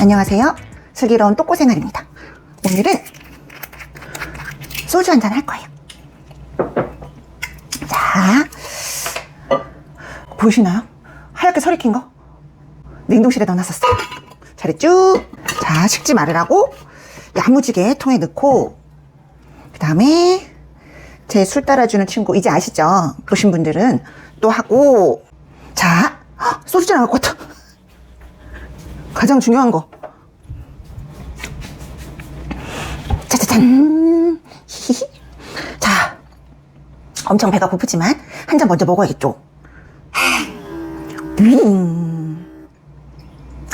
안녕하세요. 슬기로운 똑고생활입니다. 오늘은 소주 한잔 할 거예요. 자, 보이시나요? 하얗게 서리 킨 거? 냉동실에 넣어놨었어요. 잘했죠? 자, 식지 말으라고 야무지게 통에 넣고, 그 다음에 제 술 따라주는 친구, 이제 아시죠? 보신 분들은 또 하고, 자, 헉, 소주잔 나올 것 같아. 가장 중요한 거. 짜자잔. 히히. 자, 엄청 배가 고프지만 한 잔 먼저 먹어야겠죠. 음.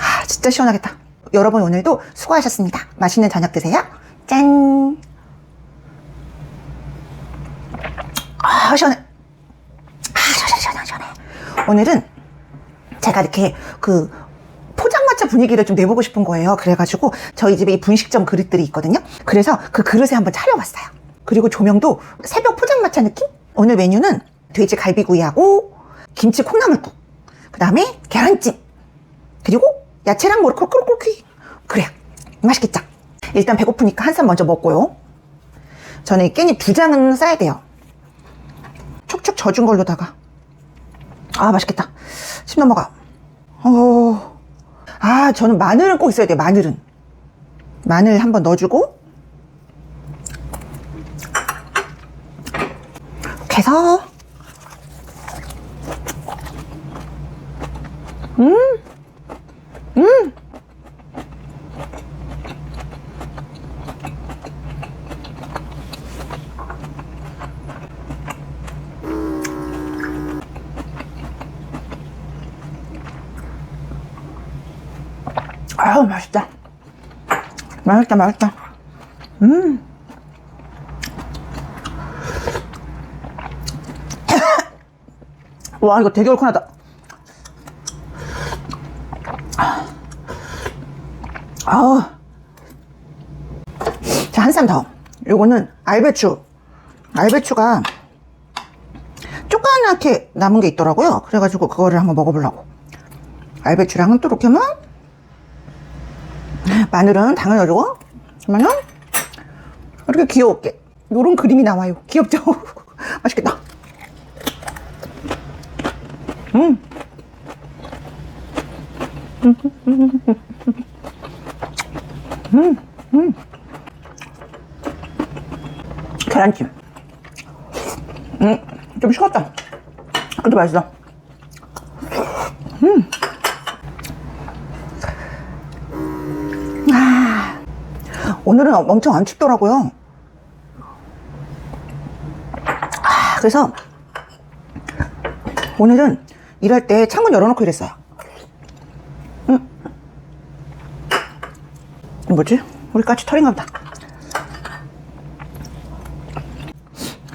아, 진짜 시원하겠다. 여러분 오늘도 수고하셨습니다. 맛있는 저녁 드세요. 짠. 아, 시원해. 아, 시원해, 시원해, 시원해. 오늘은 제가 이렇게 그 분위기를 좀 내보고 싶은 거예요. 그래가지고 저희 집에 이 분식점 그릇들이 있거든요. 그래서 그 그릇에 한번 차려봤어요. 그리고 조명도 새벽 포장마차 느낌? 오늘 메뉴는 돼지 갈비구이하고 김치 콩나물국, 그 다음에 계란찜, 그리고 야채랑 모르코 꿀꿀꿀 그래요. 맛있겠죠? 일단 배고프니까 한 쌈 먼저 먹고요. 저는 이 깻잎 두 장은 싸야 돼요. 촉촉 젖은 걸로다가. 아, 맛있겠다. 침 넘어가. 어, 아, 저는 마늘은 꼭 있어야 돼요, 마늘은. 마늘 한번 넣어주고. 이렇게 해서. 음, 음. 아유, 맛있다. 맛있다, 맛있다. 음. 와, 이거 되게 얼큰하다. 아우. 자, 한 쌈 더. 요거는 알배추. 알배추가 조그맣게 남은 게 있더라고요. 그래가지고 그거를 한번 먹어보려고. 알배추랑은 또 이렇게 하면 마늘은 당연히 넣어주고 그러면은 이렇게 귀엽게 요런 그림이 나와요 귀엽죠? 맛있겠다 음. 음, 음. 계란찜 음, 좀 식었다 그래도 맛있어 오늘은 엄청 안 춥더라고요. 아, 그래서 오늘은 일할 때 창문 열어놓고 일했어요. 음. 뭐지? 우리 까치 털인가 보다.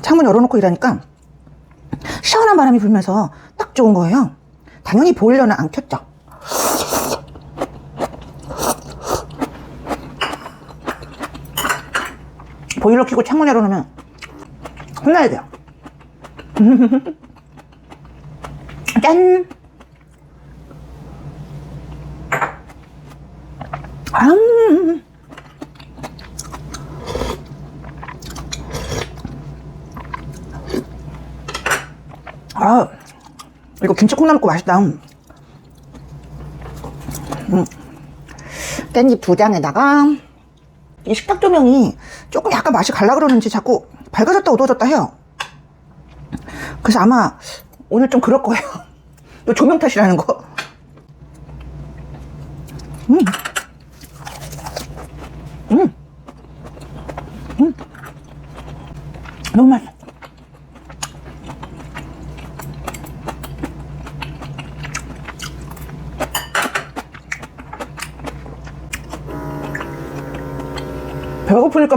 창문 열어놓고 일하니까 시원한 바람이 불면서 딱 좋은 거예요. 당연히 보일러는 안 켰죠. 보일러 켜고 창문 열어놓으면 혼나야 돼요. 짠! 음. 아, 이거 김치 콩나물국 맛있다. 음. 깻잎 두 장에다가 이 식탁 조명이 조금 약간 맛이 갈라 그러는지 자꾸 밝아졌다 어두워졌다 해요. 그래서 아마 오늘 좀 그럴 거예요. 이 조명 탓이라는 거. 음. 음. 음. 너무 맛있어.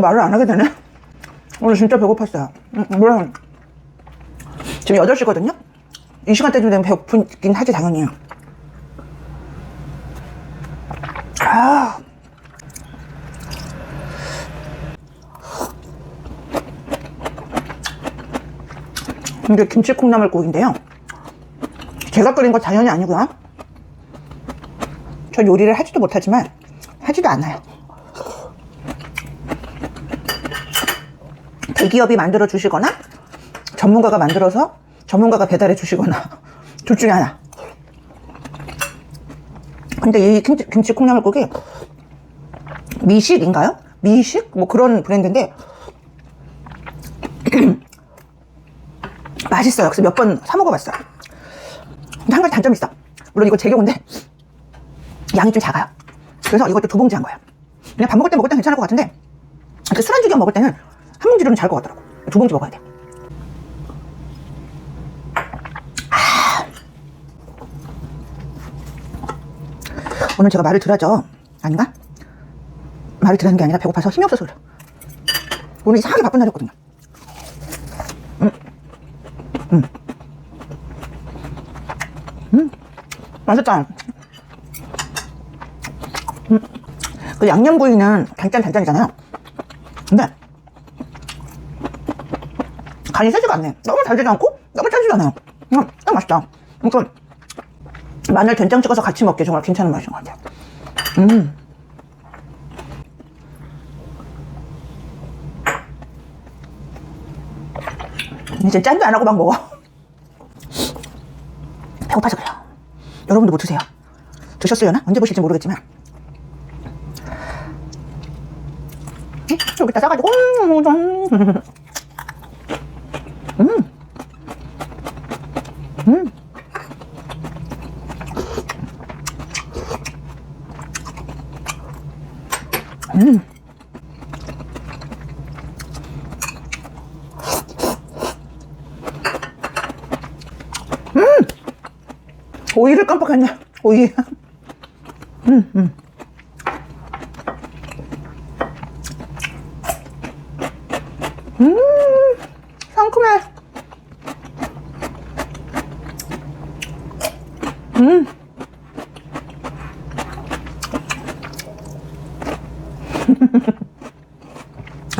고프니까 말을 안 하게 되네. 오늘 진짜 배고팠어요. 음, 물론 지금 8시거든요? 이 시간대쯤 되면 배고프긴 하지 당연히. 아. 이게 김치 콩나물국인데요. 제가 끓인 거 당연히 아니고요. 저 요리를 하지도 못하지만 하지도 않아요. 대기업이 만들어 주시거나 전문가가 만들어서 전문가가 배달해 주시거나 둘 중에 하나. 근데 이 김치, 김치 콩나물국이 미식인가요? 미식? 뭐 그런 브랜드인데 맛있어요. 그래서 몇 번 사 먹어봤어요. 근데 한 가지 단점이 있어. 물론 이거 제격인데 양이 좀 작아요. 그래서 이것도 두 봉지 한 거예요. 그냥 밥 먹을 때 먹을 땐 괜찮을 것 같은데 술안주 겸 먹을 때는 한 봉지로는 잘것 같더라고. 두 봉지 먹어야 돼. 아. 오늘 제가 말을 들어죠. 아닌가? 말을 들은 게 아니라 배고파서 힘이 없어서 그래. 오늘 이상하게 바쁜 날이었거든요. 맛있다. 음. 그 양념구이는 단짠 단짠이잖아요. 근데 간이 세지가 않네. 너무 달지도 않고 너무 짜지도 않아요. 음, 딱 맛있다. 그러니까 마늘 된장 찍어서 같이 먹기 정말 괜찮은 맛인 것 같아요. 음. 이제 짠도 안 하고 막 먹어. 배고파서 그래요. 여러분도 뭐 드세요? 드셨으려나? 언제 보실지 모르겠지만. 음, 여기다 싸가지고. 오이를 깜빡했네. 오이. 음, 음. 음, 상큼해. 음.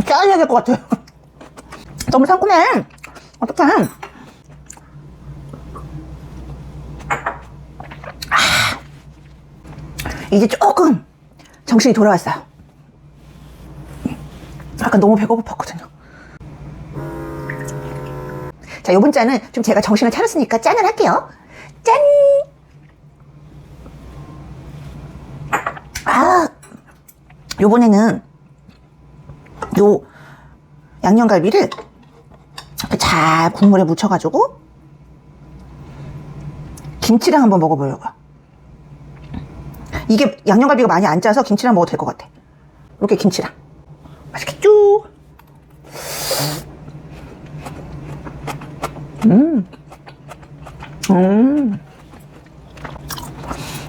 짜야 될 것 같아. 너무 상큼해. 어떡해. 이제 조금 정신이 돌아왔어요. 아까 너무 배고팠거든요. 자, 요번 잔은 좀 제가 정신을 차렸으니까 짠을 할게요. 짠! 아, 요번에는 요 양념갈비를 이렇게 잘 국물에 묻혀가지고 김치랑 한번 먹어보려고요. 이게 양념갈비가 많이 안 짜서 김치랑 먹어도 될 것 같아. 이렇게 김치랑. 맛있겠죠? 음. 음.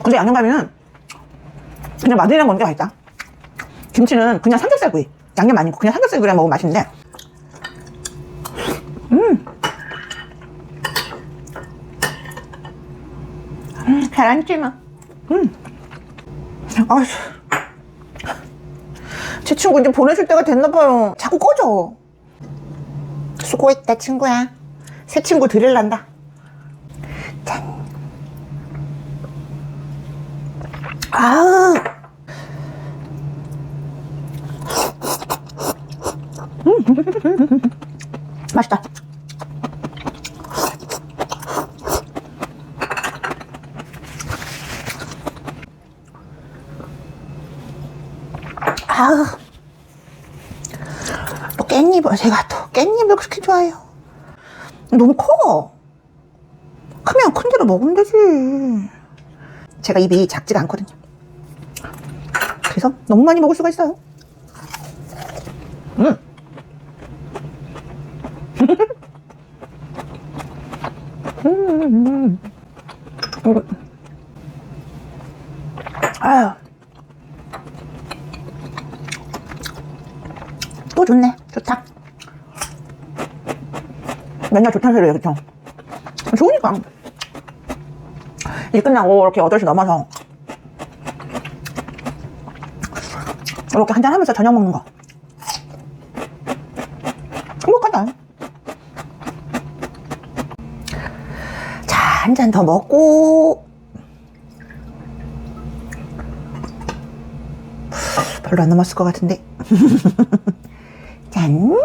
근데 양념갈비는 그냥 마늘이랑 먹는 게 맛있다. 김치는 그냥 삼겹살구이. 양념 아니고 그냥 삼겹살구이랑 먹으면 맛있는데. 음. 찌마. 음. 아휴. 제 친구 이제 보내줄 때가 됐나봐요. 자꾸 꺼져. 수고했다, 친구야. 새 친구 드릴란다. 짠. 아우. 음. 맛있다. 아우. 또 깻잎을, 제가 또 깻잎을 그렇게 좋아해요. 너무 커. 크면 큰 대로 먹으면 되지. 제가 입이 작지가 않거든요. 그래서 너무 많이 먹을 수가 있어요. 음. 음. 음. 아유. 또 좋네. 좋다. 맨날 좋다는 소리예요, 그쵸? 좋으니까. 일 끝나고 이렇게 8시 넘어서 이렇게 한잔 하면서 저녁 먹는 거. 행복하다. 자, 한 잔 더 먹고 별로 안 남았을 것 같은데. 짠.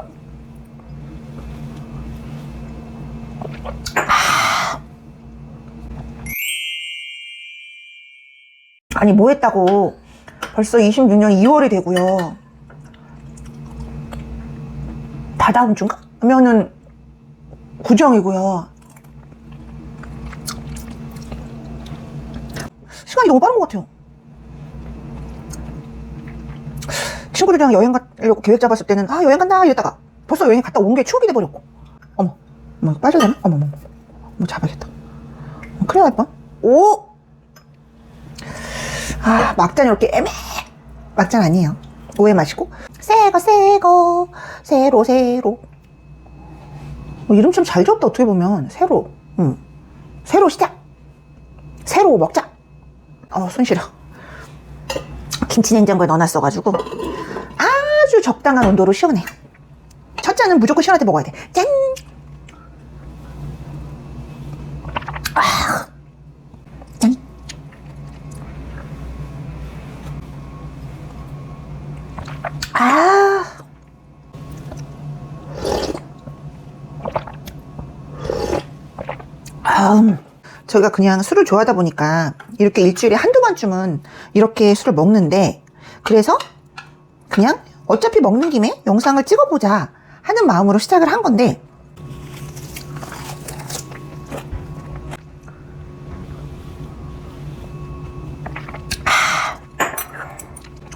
아니 뭐 했다고 벌써 26년 2월이 되고요 다 다음 주인가? 그러면은 구정이고요 시간이 너무 빠른 것 같아요 친구들이랑 여행 가려고 계획 잡았을 때는 아 여행 간다 이랬다가 벌써 여행 갔다 온 게 추억이 돼버렸고. 어머 어머 이거 빠져되나? 어머 어머 뭐 잡아야겠다. 어, 큰일 날 뻔. 오! 아, 막잔 이렇게 애매! 막잔 아니에요. 오해 마시고. 새거 새거 새로 새로. 뭐 이름 좀잘 지었다 어떻게 보면. 새로. 응. 새로 시작! 새로 먹자! 어 손실어 김치 냉장고에 넣어놨어가지고 적당한 온도로 시원해 첫 잔은 무조건 시원할 때 먹어야 돼짠 짠. 아. 음. 저희가 그냥 술을 좋아하다 보니까 이렇게 일주일에 한두 번쯤은 이렇게 술을 먹는데 그래서 그냥 어차피 먹는 김에 영상을 찍어보자 하는 마음으로 시작을 한 건데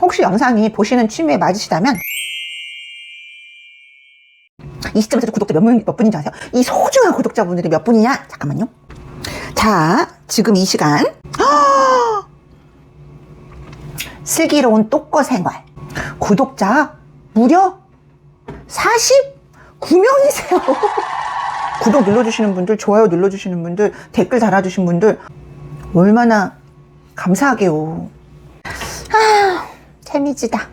혹시 영상이 보시는 취미에 맞으시다면 이 시점에서 구독자 몇, 분, 몇 분인지 아세요? 이 소중한 구독자분들이 몇 분이냐? 잠깐만요. 자, 지금 이 시간 슬기로운 똑거 생활 구독자 무려 49명이세요. 구독 눌러주시는 분들, 좋아요 눌러주시는 분들, 댓글 달아주신 분들 얼마나 감사하게요. 재미지다.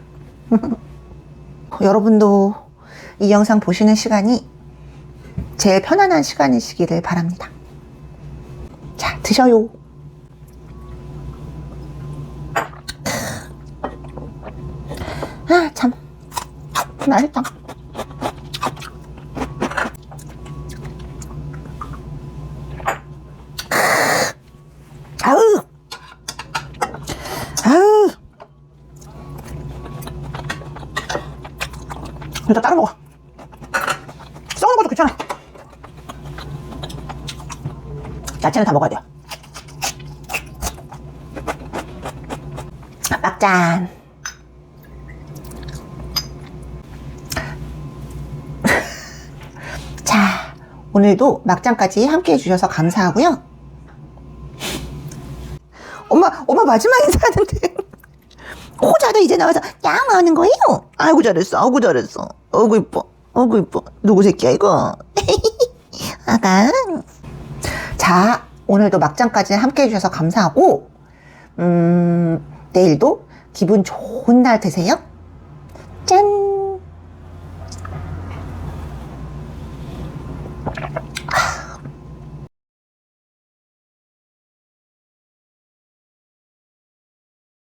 여러분도 이 영상 보시는 시간이 제일 편안한 시간이시기를 바랍니다. 자, 드셔요. 아, 참. 맛있다. 아우! 아우! 일단 따로 먹어. 썩는 것도 괜찮아. 야채는 다 먹어야 돼요. 막잔. 자, 오늘도 막장까지 함께 해주셔서 감사하고요. 엄마, 엄마 마지막 인사하는데. 호자도 이제 나와서 양하는 거예요. 아이고 잘했어. 아이고 잘했어. 어구 이뻐. 어구 이뻐. 누구 새끼야 이거. 아가. 자, 오늘도 막장까지 함께 해주셔서 감사하고 음, 내일도 기분 좋은 날 되세요. 짠. Thank you.